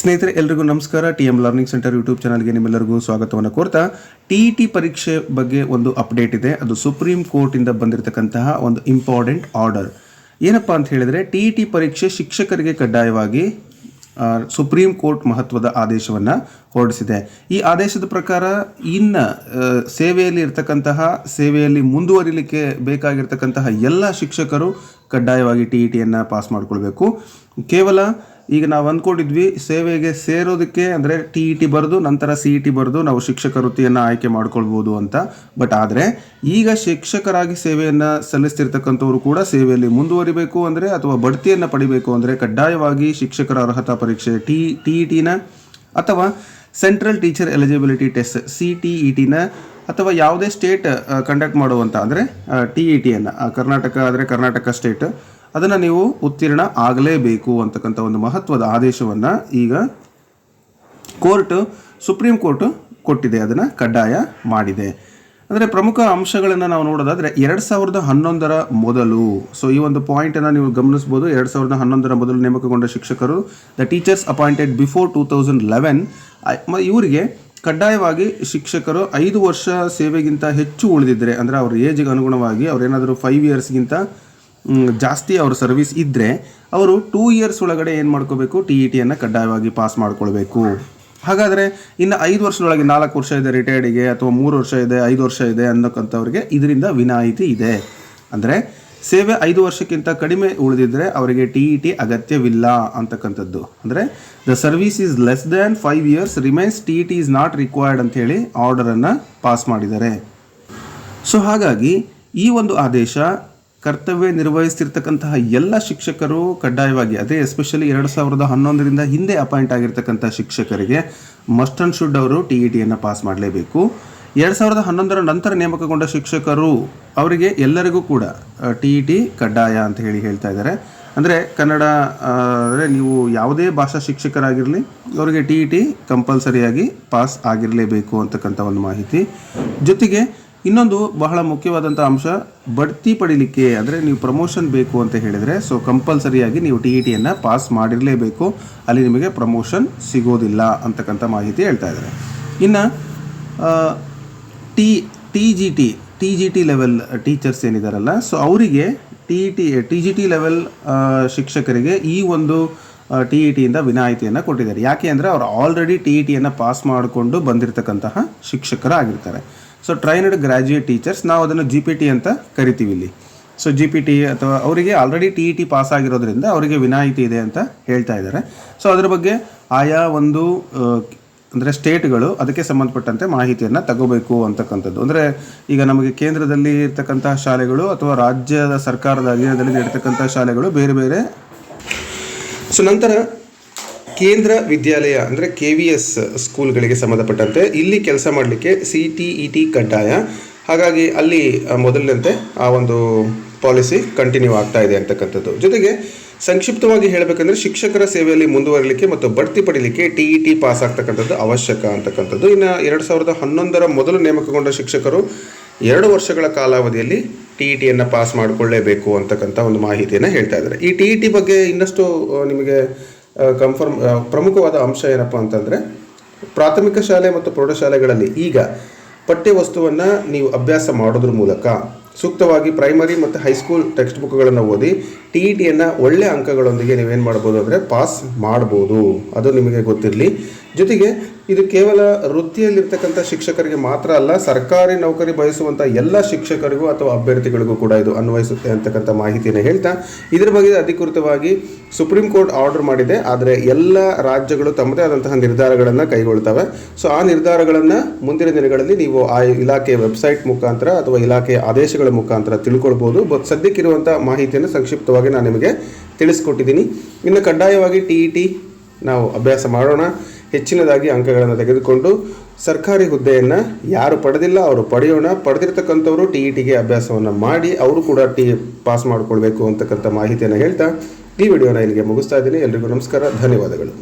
ಸ್ನೇಹಿತರೆ, ಎಲ್ರಿಗೂ ನಮಸ್ಕಾರ. T M learning centre YouTube ಚಾನಲ್ಗೆ ನಿಮ್ಮೆಲ್ಲರಿಗೂ ಸ್ವಾಗತವನ್ನು ಕೋರ್ತಾ ಟಿ ಇ ಟಿ ಪರೀಕ್ಷೆ ಬಗ್ಗೆ ಒಂದು ಅಪ್ಡೇಟ್ ಇದೆ. ಅದು ಸುಪ್ರೀಂ ಕೋರ್ಟಿಂದ ಬಂದಿರತಕ್ಕಂತಹ ಒಂದು ಇಂಪಾರ್ಟೆಂಟ್ ಆರ್ಡರ್ ಏನಪ್ಪಾ ಅಂತ ಹೇಳಿದರೆ ಟಿ ಇ ಟಿ ಪರೀಕ್ಷೆ ಶಿಕ್ಷಕರಿಗೆ ಕಡ್ಡಾಯವಾಗಿ ಸುಪ್ರೀಂ ಕೋರ್ಟ್ ಮಹತ್ವದ ಆದೇಶವನ್ನು ಹೊರಡಿಸಿದೆ. ಈ ಆದೇಶದ ಪ್ರಕಾರ ಇನ್ನು ಸೇವೆಯಲ್ಲಿ ಇರ್ತಕ್ಕಂತಹ, ಸೇವೆಯಲ್ಲಿ ಮುಂದುವರಿಲಿಕ್ಕೆ ಬೇಕಾಗಿರ್ತಕ್ಕಂತಹ ಎಲ್ಲ ಶಿಕ್ಷಕರು ಕಡ್ಡಾಯವಾಗಿ ಟಿ ಇ ಟಿಯನ್ನು ಪಾಸ್ ಮಾಡಿಕೊಳ್ಬೇಕು. ಕೇವಲ ಈಗ ನಾವು ಅಂದ್ಕೊಂಡಿದ್ವಿ ಸೇವೆಗೆ ಸೇರೋದಕ್ಕೆ ಅಂದರೆ ಟಿ ಇ ಟಿ ಬರೆದು ನಂತರ ಸಿ ಇ ಟಿ ಬರೆದು ನಾವು ಶಿಕ್ಷಕ ವೃತ್ತಿಯನ್ನು ಆಯ್ಕೆ ಮಾಡ್ಕೊಳ್ಬೋದು ಅಂತ. ಬಟ್ ಆದರೆ ಈಗ ಶಿಕ್ಷಕರಾಗಿ ಸೇವೆಯನ್ನು ಸಲ್ಲಿಸ್ತಿರ್ತಕ್ಕಂಥವ್ರು ಕೂಡ ಸೇವೆಯಲ್ಲಿ ಮುಂದುವರಿಬೇಕು ಅಂದರೆ ಅಥವಾ ಬಡ್ತಿಯನ್ನು ಪಡಿಬೇಕು ಅಂದರೆ ಕಡ್ಡಾಯವಾಗಿ ಶಿಕ್ಷಕರ ಅರ್ಹತಾ ಪರೀಕ್ಷೆ ಟಿ ಟಿ ಇ ಟಿನ ಅಥವಾ central teacher eligibility test C T E ಟಿನ ಅಥವಾ ಯಾವುದೇ ಸ್ಟೇಟ್ ಕಂಡಕ್ಟ್ ಮಾಡುವಂಥ ಅಂದರೆ ಟಿ ಇ ಟಿಯನ್ನು ಕರ್ನಾಟಕ ಆದರೆ ಕರ್ನಾಟಕ ಸ್ಟೇಟ್ ಅದನ್ನು ನೀವು ಉತ್ತೀರ್ಣ ಆಗಲೇಬೇಕು ಅಂತಕ್ಕಂಥ ಒಂದು ಮಹತ್ವದ ಆದೇಶವನ್ನು ಈಗ ಕೋರ್ಟ್, ಸುಪ್ರೀಂ ಕೋರ್ಟ್ ಕೊಟ್ಟಿದೆ, ಅದನ್ನು ಕಡ್ಡಾಯ ಮಾಡಿದೆ. ಅಂದರೆ ಪ್ರಮುಖ ಅಂಶಗಳನ್ನು ನಾವು ನೋಡೋದಾದರೆ ಎರಡು ಸಾವಿರದ ಹನ್ನೊಂದರ ಮೊದಲು ಸೊ ಈ ಒಂದು ಪಾಯಿಂಟನ್ನು ನೀವು ಗಮನಿಸ್ಬೋದು. ಎರಡು ಸಾವಿರದ ಹನ್ನೊಂದರ ಮೊದಲು ನೇಮಕಗೊಂಡ ಶಿಕ್ಷಕರು the teachers appointed before two thousand eleven ಇವರಿಗೆ ಕಡ್ಡಾಯವಾಗಿ ಶಿಕ್ಷಕರು ಐದು ವರ್ಷ ಸೇವೆಗಿಂತ ಹೆಚ್ಚು ಉಳಿದಿದ್ದರೆ ಅಂದರೆ ಅವ್ರ ಏಜ್ಗೆ ಅನುಗುಣವಾಗಿ ಅವರೇನಾದರೂ ಫೈವ್ ಇಯರ್ಸ್ಗಿಂತ ಜಾಸ್ತಿ ಅವ್ರ ಸರ್ವಿಸ್ ಇದ್ದರೆ ಅವರು ಟೂ ಇಯರ್ಸ್ ಒಳಗಡೆ ಏನು ಮಾಡ್ಕೋಬೇಕು? ಟಿ ಇ ಟಿಯನ್ನು ಕಡ್ಡಾಯವಾಗಿ ಪಾಸ್ ಮಾಡ್ಕೊಳ್ಬೇಕು. ಹಾಗಾದರೆ ಇನ್ನು ಐದು ವರ್ಷದೊಳಗೆ ನಾಲ್ಕು ವರ್ಷ ಇದೆ ರಿಟೈರ್ಡಿಗೆ ಅಥವಾ ಮೂರು ವರ್ಷ ಇದೆ, ಐದು ವರ್ಷ ಇದೆ ಅನ್ನೋಕ್ಕಂಥವ್ರಿಗೆ ಇದರಿಂದ ವಿನಾಯಿತಿ ಇದೆ. ಅಂದರೆ ಸೇವೆ ಐದು ವರ್ಷಕ್ಕಿಂತ ಕಡಿಮೆ ಉಳಿದಿದ್ದರೆ ಅವರಿಗೆ ಟಿ ಇ ಟಿ ಅಗತ್ಯವಿಲ್ಲ ಅಂತಕ್ಕಂಥದ್ದು. ಅಂದರೆ the service is less than five years remains T E T is not required ಅಂತೇಳಿ ಆರ್ಡರನ್ನು ಪಾಸ್ ಮಾಡಿದ್ದಾರೆ. ಸೊ ಹಾಗಾಗಿ ಈ ಒಂದು ಆದೇಶ ಕರ್ತವ್ಯ ನಿರ್ವಹಿಸ್ತಿರ್ತಕ್ಕಂತಹ ಎಲ್ಲ ಶಿಕ್ಷಕರು ಕಡ್ಡಾಯವಾಗಿ ಅದೇ ಎಸ್ಪೆಷಲಿ ಎರಡು ಸಾವಿರದ ಹನ್ನೊಂದರಿಂದ ಹಿಂದೆ ಅಪಾಯಿಂಟ್ ಆಗಿರ್ತಕ್ಕಂಥ ಶಿಕ್ಷಕರಿಗೆ ಮಸ್ಟ್ ಅಂಡ್ ಶುಡ್ ಅವರು ಟಿ ಇ ಟಿಯನ್ನು ಪಾಸ್ ಮಾಡಲೇಬೇಕು. ಎರಡು ಸಾವಿರದ ಹನ್ನೊಂದರ ನಂತರ ನೇಮಕಗೊಂಡ ಶಿಕ್ಷಕರು ಅವರಿಗೆ ಎಲ್ಲರಿಗೂ ಕೂಡ ಟಿ ಇ ಟಿ ಕಡ್ಡಾಯ ಅಂತ ಹೇಳಿ ಹೇಳ್ತಾ ಇದ್ದಾರೆ. ಅಂದರೆ ಕನ್ನಡ ಅಂದರೆ ನೀವು ಯಾವುದೇ ಭಾಷಾ ಶಿಕ್ಷಕರಾಗಿರಲಿ ಅವರಿಗೆ ಟಿ ಇ ಟಿ ಕಂಪಲ್ಸರಿಯಾಗಿ ಪಾಸ್ ಆಗಿರಲೇಬೇಕು ಅಂತಕ್ಕಂಥ ಒಂದು ಮಾಹಿತಿ. ಜೊತೆಗೆ ಇನ್ನೊಂದು ಬಹಳ ಮುಖ್ಯವಾದಂಥ ಅಂಶ, ಬಡ್ತಿ ಪಡಿಲಿಕ್ಕೆ ಅಂದರೆ ನೀವು ಪ್ರಮೋಷನ್ ಬೇಕು ಅಂತ ಹೇಳಿದರೆ ಸೊ ಕಂಪಲ್ಸರಿಯಾಗಿ ನೀವು ಟಿ ಇ ಟಿಯನ್ನು ಪಾಸ್ ಮಾಡಿರಲೇಬೇಕು. ಅಲ್ಲಿ ನಿಮಗೆ ಪ್ರಮೋಷನ್ ಸಿಗೋದಿಲ್ಲ ಅಂತಕ್ಕಂಥ ಮಾಹಿತಿ ಹೇಳ್ತಾ ಇದ್ದಾರೆ. ಇನ್ನು T T G T T G T level teachers ಏನಿದಾರಲ್ಲ so ಅವರಿಗೆ T E T T G T level ಶಿಕ್ಷಕರಿಗೆ ಈ ಒಂದು ಟಿ ಇ ಟಿಯಿಂದ ವಿನಾಯಿತಿಯನ್ನು ಕೊಟ್ಟಿದ್ದಾರೆ. ಯಾಕೆ ಅಂದರೆ ಅವರು ಆಲ್ರೆಡಿ ಟಿ ಇ ಟಿಯನ್ನು ಪಾಸ್ ಮಾಡಿಕೊಂಡು ಬಂದಿರತಕ್ಕಂತಹ ಶಿಕ್ಷಕರಾಗಿರ್ತಾರೆ. ಸೊ ಟ್ರೈನ್ಡ್ ಗ್ರ್ಯಾಜುಯೇಟ್ ಟೀಚರ್ಸ್ ನಾವು ಅದನ್ನು ಜಿ ಪಿ ಟಿ ಅಂತ ಕರಿತೀವಿ ಇಲ್ಲಿ. ಸೊ ಜಿ ಪಿ ಟಿ ಅಥವಾ ಅವರಿಗೆ already T E T pass ಆಗಿರೋದ್ರಿಂದ ಅವರಿಗೆ ವಿನಾಯಿತಿ ಇದೆ ಅಂತ ಹೇಳ್ತಾ ಇದ್ದಾರೆ. ಸೊ ಅದ್ರ ಬಗ್ಗೆ ಆಯಾ ಒಂದು ಅಂದರೆ ಸ್ಟೇಟ್ಗಳು ಅದಕ್ಕೆ ಸಂಬಂಧಪಟ್ಟಂತೆ ಮಾಹಿತಿಯನ್ನು ತಗೋಬೇಕು ಅಂತಕ್ಕಂಥದ್ದು. ಅಂದರೆ ಈಗ ನಮಗೆ ಕೇಂದ್ರದಲ್ಲಿ ಇರ್ತಕ್ಕಂತಹ ಶಾಲೆಗಳು ಅಥವಾ ರಾಜ್ಯದ ಸರ್ಕಾರದ ಅಧೀನದಲ್ಲಿ ಇರ್ತಕ್ಕಂಥ ಶಾಲೆಗಳು ಬೇರೆ ಬೇರೆ. ಸೊ ನಂತರ ಕೇಂದ್ರ ವಿದ್ಯಾಲಯ ಅಂದರೆ ಕೆ ವಿ ಎಸ್ ಸ್ಕೂಲ್ಗಳಿಗೆ ಸಂಬಂಧಪಟ್ಟಂತೆ ಇಲ್ಲಿ ಕೆಲಸ ಮಾಡಲಿಕ್ಕೆ ಸಿ ಟಿ ಇ ಟಿ ಕಡ್ಡಾಯ. ಹಾಗಾಗಿ ಅಲ್ಲಿ ಮೊದಲಿನಂತೆ ಆ ಒಂದು ಪಾಲಿಸಿ ಕಂಟಿನ್ಯೂ ಆಗ್ತಾ ಇದೆ ಅಂತಕ್ಕಂಥದ್ದು. ಜೊತೆಗೆ ಸಂಕ್ಷಿಪ್ತವಾಗಿ ಹೇಳಬೇಕಂದ್ರೆ ಶಿಕ್ಷಕರ ಸೇವೆಯಲ್ಲಿ ಮುಂದುವರಲಿಕ್ಕೆ ಮತ್ತು ಬಡ್ತಿ ಪಡೀಲಿಕ್ಕೆ ಟಿ ಇ ಟಿ ಪಾಸ್ ಆಗ್ತಕ್ಕಂಥದ್ದು ಅವಶ್ಯಕ ಅಂತಕ್ಕಂಥದ್ದು. ಇನ್ನು ಎರಡು ಸಾವಿರದ ಹನ್ನೊಂದರ ಮೊದಲು ನೇಮಕಗೊಂಡ ಶಿಕ್ಷಕರು ಎರಡು ವರ್ಷಗಳ ಕಾಲಾವಧಿಯಲ್ಲಿ ಟಿ ಇ ಟಿಯನ್ನು ಪಾಸ್ ಮಾಡಿಕೊಳ್ಳೇಬೇಕು ಅಂತಕ್ಕಂಥ ಒಂದು ಮಾಹಿತಿಯನ್ನು ಹೇಳ್ತಾ ಇದ್ದಾರೆ. ಈ ಟಿ ಇ ಟಿ ಬಗ್ಗೆ ಇನ್ನಷ್ಟು ನಿಮಗೆ ಕನ್ಫರ್ಮ್ ಪ್ರಮುಖವಾದ ಅಂಶ ಏನಪ್ಪ ಅಂತಂದರೆ ಪ್ರಾಥಮಿಕ ಶಾಲೆ ಮತ್ತು ಪ್ರೌಢಶಾಲೆಗಳಲ್ಲಿ ಈಗ ಪಠ್ಯ ವಸ್ತುವನ್ನು ನೀವು ಅಭ್ಯಾಸ ಮಾಡೋದ್ರ ಮೂಲಕ ಸೂಕ್ತವಾಗಿ ಪ್ರೈಮರಿ ಮತ್ತು ಹೈಸ್ಕೂಲ್ ಟೆಕ್ಸ್ಟ್ ಬುಕ್ಗಳನ್ನು ಓದಿ ಟಿ ಇ ಟಿಯನ್ನು ಒಳ್ಳೆ ಅಂಕಗಳೊಂದಿಗೆ ನೀವೇನು ಮಾಡ್ಬೋದು ಅಂದರೆ ಪಾಸ್ ಮಾಡ್ಬೋದು. ಅದು ನಿಮಗೆ ಗೊತ್ತಿರಲಿ. ಜೊತೆಗೆ ಇದು ಕೇವಲ ವೃತ್ತಿಯಲ್ಲಿರ್ತಕ್ಕಂಥ ಶಿಕ್ಷಕರಿಗೆ ಮಾತ್ರ ಅಲ್ಲ, ಸರ್ಕಾರಿ ನೌಕರಿ ಬಯಸುವಂಥ ಎಲ್ಲ ಶಿಕ್ಷಕರಿಗೂ ಅಥವಾ ಅಭ್ಯರ್ಥಿಗಳಿಗೂ ಕೂಡ ಇದು ಅನ್ವಯಿಸುತ್ತೆ ಅಂತಕ್ಕಂಥ ಮಾಹಿತಿಯನ್ನು ಹೇಳ್ತಾ, ಇದರ ಬಗ್ಗೆ ಅಧಿಕೃತವಾಗಿ ಸುಪ್ರೀಂ ಕೋರ್ಟ್ ಆರ್ಡರ್ ಮಾಡಿದೆ, ಆದರೆ ಎಲ್ಲ ರಾಜ್ಯಗಳು ತಮ್ಮದೇ ಆದಂತಹ ನಿರ್ಧಾರಗಳನ್ನು ಕೈಗೊಳ್ತವೆ. ಸೊ ಆ ನಿರ್ಧಾರಗಳನ್ನು ಮುಂದಿನ ದಿನಗಳಲ್ಲಿ ನೀವು ಆ ಇಲಾಖೆಯ ವೆಬ್ಸೈಟ್ ಮುಖಾಂತರ ಅಥವಾ ಇಲಾಖೆಯ ಆದೇಶಗಳ ಮುಖಾಂತರ ತಿಳ್ಕೊಳ್ಬೋದು. ಬಟ್ ಸದ್ಯಕ್ಕಿರುವಂಥ ಮಾಹಿತಿಯನ್ನು ಸಂಕ್ಷಿಪ್ತವಾಗಿ ನಾನು ನಿಮಗೆ ತಿಳಿಸ್ಕೊಟ್ಟಿದ್ದೀನಿ. ಇನ್ನು ಕಡ್ಡಾಯವಾಗಿ ಟಿ ಇ ಟಿ ನಾವು ಅಭ್ಯಾಸ ಮಾಡೋಣ. ಹೆಚ್ಚಿನದಾಗಿ ಅಂಕಗಳನ್ನು ತೆಗೆದುಕೊಂಡು ಸರ್ಕಾರಿ ಹುದ್ದೆಯನ್ನು ಯಾರು ಪಡೆದಿಲ್ಲ, ಅವರು ಪಡೆಯೋಣ, ಪಡೆದಿರ್ತಕ್ಕಂಥವರು ಟಿ ಇ ಟಿಗೆ ಅಭ್ಯಾಸವನ್ನು ಮಾಡಿ ಅವರು ಕೂಡ ಟಿ ಪಾಸ್ ಮಾಡಿಕೊಳ್ಬೇಕು ಅಂತಕ್ಕಂಥ ಮಾಹಿತಿಯನ್ನು ಹೇಳ್ತಾ ಈ ವಿಡಿಯೋನ ಇಲ್ಲಿಗೆ ಮುಗಿಸ್ತಾ ಇದ್ದೀನಿ. ಎಲ್ರಿಗೂ ನಮಸ್ಕಾರ, ಧನ್ಯವಾದಗಳು.